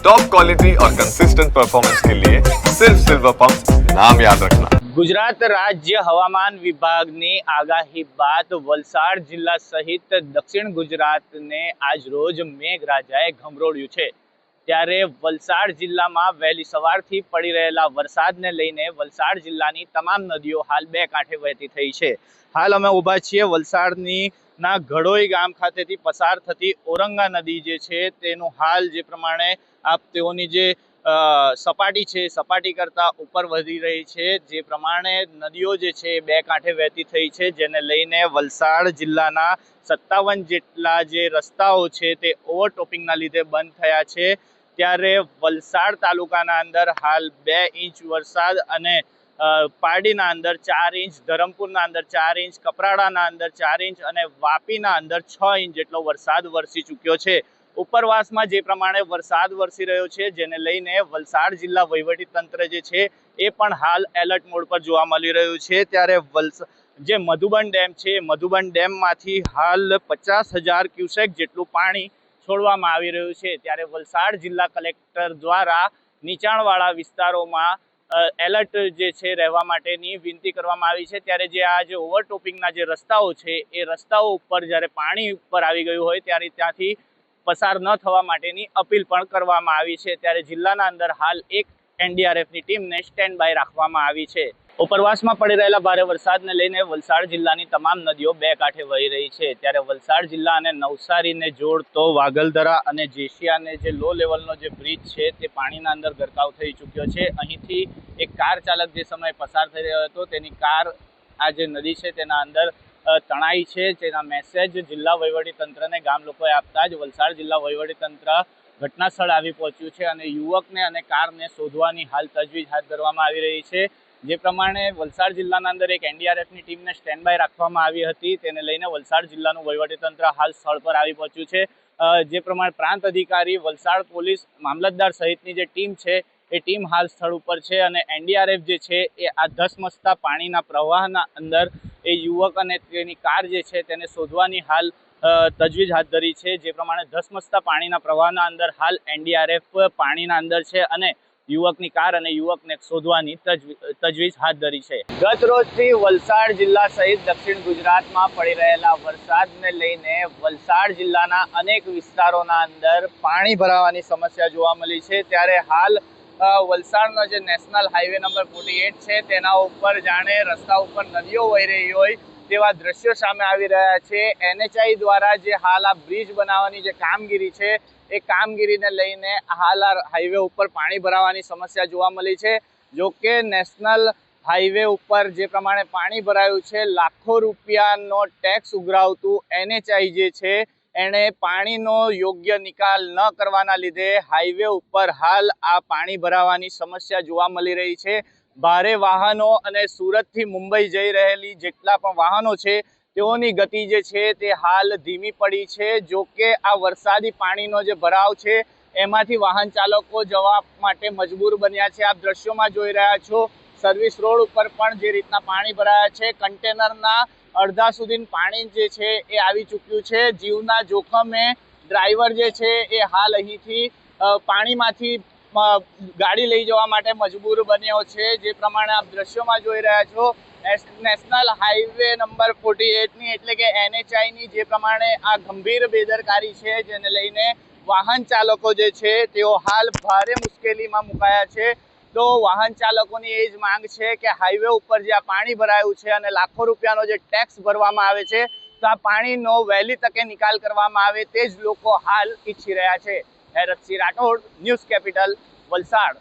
Top quality और consistent performance के लिए सिर्फ सिल्वर पंप नाम याद रखना ગુજરાત રાજ્ય હવામાન વિભાગની આગાહી બાદ વલસાડ જિલ્લા સહિત દક્ષિણ ગુજરાતને આજ રોજ મેઘરાજાએ ગમરોડ્યું છે ત્યારે વલસાડ જિલ્લામાં વહેલી સવારથી પડી રહેલા વરસાદને લઈને વલસાડ જિલ્લાની તમામ નદીઓ હાલ બે કાંઠે વહેતી થઈ છે. હાલ અમે ઊભા છીએ વલસાડની ના ઘડોઈ ગામ ખાતેથી પસાર થતી ઓરંગા નદી જે છે તેનું હાલ જે પ્રમાણે આપ તેઓની જે સપાટી છે, સપાટી કરતાં ઉપર વધી રહી છે, જે પ્રમાણે નદીઓ જે છે એ બે કાંઠે વહેતી થઈ છે, જેને લઈને વલસાડ જિલ્લાના સત્તાવન જેટલા જે રસ્તાઓ છે તે ઓવરટોપિંગના લીધે બંધ થયા છે. ત્યારે વલસાડ તાલુકાના અંદર હાલ બે ઇંચ વરસાદ અને પારડીના અંદર ચાર ઇંચ, ધરમપુરના અંદર ચાર ઇંચ, કપરાડાના અંદર ચાર ઇંચ અને વાપીના અંદર છ ઇંચ જેટલો વરસાદ વરસી ચૂક્યો છે. ઉપરવાસમાં જે પ્રમાણે વરસાદ વરસી રહ્યો છે, જેને લઈને વલસાડ જિલ્લા વહીવટી તંત્ર જે છે, એ પણ હાલ એલર્ટ મોડ પર જોવા મળી રહ્યું છે. ત્યારે વલસ, જે મધુબન ડેમ છે, મધુબન ડેમમાંથી હાલ પચાસ હજાર ક્યુસેક જેટલું પાણી છોડવામાં આવી રહ્યું છે. ત્યારે વલસાડ જિલ્લા કલેક્ટર દ્વારા નીચાણવાળા વિસ્તારોમાં એલર્ટ જે છે રહેવા માટેની વિનંતી કરવામાં આવી છે. ત્યારે જે આ જે ઓવરટોપિંગના જે રસ્તાઓ છે, એ રસ્તાઓ ઉપર જ્યારે પાણી ઉપર આવી ગયું હોય, ત્યારે ત્યાંથી પસાર ન થવા માટેની અપીલ પણ કરવામાં આવી છે. ત્યારે જિલ્લાના અંદર હાલ એક એનડીઆરએફની ટીમને સ્ટેન્ડ બાય રાખવામાં આવી છે. ઉપરવાસમાં પડી રહેલા ભારે વરસાદને લઈને વલસાડ જિલ્લાની તમામ નદીઓ બે કાંઠે વહી રહી છે. ત્યારે વલસાડ જિલ્લા અને નવસારીને જોડતો વાગલધરા અને જેશિયાને જે લો લેવલનો જે બ્રિજ છે તે પાણીના અંદર ગરકાવ થઈ ચૂક્યો છે. અહીંથી એક કાર ચાલક જે સમયે પસાર થઈ રહ્યો હતો તેની કાર આ જે નદી છે તેના અંદર તણાઈ છે. તેના મેસેજ જિલ્લા વહીવટી તંત્રને ગામ લોકોએ આપતા જ વલસાડ જિલ્લા વહીવટી તંત્ર ઘટના સ્થળ આવી પહોંચ્યું છે અને યુવકને અને કારને શોધવાની હાલ તજવીજ હાથ ધરવામાં આવી રહી છે. જે પ્રમાણે વલસાડ જિલ્લાના અંદર એક એનડીઆરએફની ટીમને સ્ટેન્ડ બાય રાખવામાં આવી હતી. તેને લઈને વલસાડ જિલ્લાનું વહીવટીતંત્ર હાલ સ્થળ પર આવી પહોંચ્યું છે. જે પ્રમાણે પ્રાંત અધિકારી, વલસાડ પોલીસ, મામલતદાર સહિતની જે ટીમ છે, એ ટીમ હાલ સ્થળ ઉપર છે અને એનડીઆરએફ જે છે, એ આ ધસમસતા પાણીના પ્રવાહના અંદર એ યુવક અને તેની કાર જે છે, તેને શોધવાની હાલ તજવીજ હાથ ધરી છે. જે પ્રમાણે ધસમસતા પાણીના પ્રવાહના અંદર હાલ એનડીઆરએફ પાણીના અંદર છે અને યુવકની કાર અને યુવકને શોધવાની તજવી- તજવીજ હાથ ધરી છે. ગત રોજથી વલસાડ જિલ્લા સહિત દક્ષિણ ગુજરાતમાં પડી રહેલા વરસાદને લઈને વલસાડ જિલ્લાના અનેક વિસ્તારોના અંદર પાણી ભરાવાની સમસ્યા જોવા મળી છે. ત્યારે હાલ વલસાડનો જે નેશનલ હાઈવે નંબર ફોર્ટી છે, તેના ઉપર જાણે રસ્તા ઉપર નદીઓ વહી રહી હોય તેવા દ્રશ્યો સામે આવી રહ્યા છે. એનએચઆઈ દ્વારા જે હાલ આ બ્રિજ બનાવવાની જે કામગીરી છે, એ કામગીરીને લઈને હાલ આ હાઈવે ઉપર પાણી ભરાવાની સમસ્યા જોવા મળી છે. જો કે નેશનલ હાઈવે ઉપર જે પ્રમાણે પાણી ભરાયું છે, લાખો રૂપિયાનો ટેક્સ ઉઘરાવતું એનએચઆઈ જે છે, એણે પાણીનો યોગ્ય નિકાલ ન કરવાના લીધે હાઈવે ઉપર હાલ આ પાણી ભરાવાની સમસ્યા જોવા મળી રહી છે. ભારે વાહનો અને સુરતથી મુંબઈ જઈ રહેલી જેટલા પણ વાહનો છે, તેઓની ગતિ જે છે તે હાલ ધીમી પડી છે. જો કે આ વરસાદી પાણીનો જે ભરાવ છે, એમાંથી વાહન ચાલકો જવા માટે મજબૂર બન્યા છે. આપ દ્રશ્યોમાં જોઈ રહ્યા છો, સર્વિસ રોડ ઉપર પણ જે રીતના પાણી ભરાયા છે, કન્ટેનરના અડધા સુધી પાણી જે છે એ આવી ચૂક્યું છે. જીવના જોખમે ડ્રાઈવર જે છે એ હાલ અહીંથી પાણીમાંથી ગાડી લઈ જવા માટે મજબૂર બન્યો છે. જે પ્રમાણે આપ દ્રશ્યોમાં જોઈ રહ્યા છો નેશનલ હાઈવે નંબર ફોર્ટી એટની, એટલે કે એનએચઆઈની જે પ્રમાણે આ ગંભીર બેદરકારી છે, જેને લઈને વાહન ચાલકો જે છે, તેઓ હાલ ભારે મુશ્કેલીમાં મુકાયા છે. તો વાહન ચાલકોની એ જ માંગ છે કે હાઈવે ઉપર જે આ પાણી ભરાયું છે અને લાખો રૂપિયાનો જે ટેક્સ ભરવામાં આવે છે, તો આ પાણીનો વહેલી તકે નિકાલ કરવામાં આવે, તે જ લોકો હાલ ઈચ્છી રહ્યા છે. Haratsinh Rathod news capital Valsad.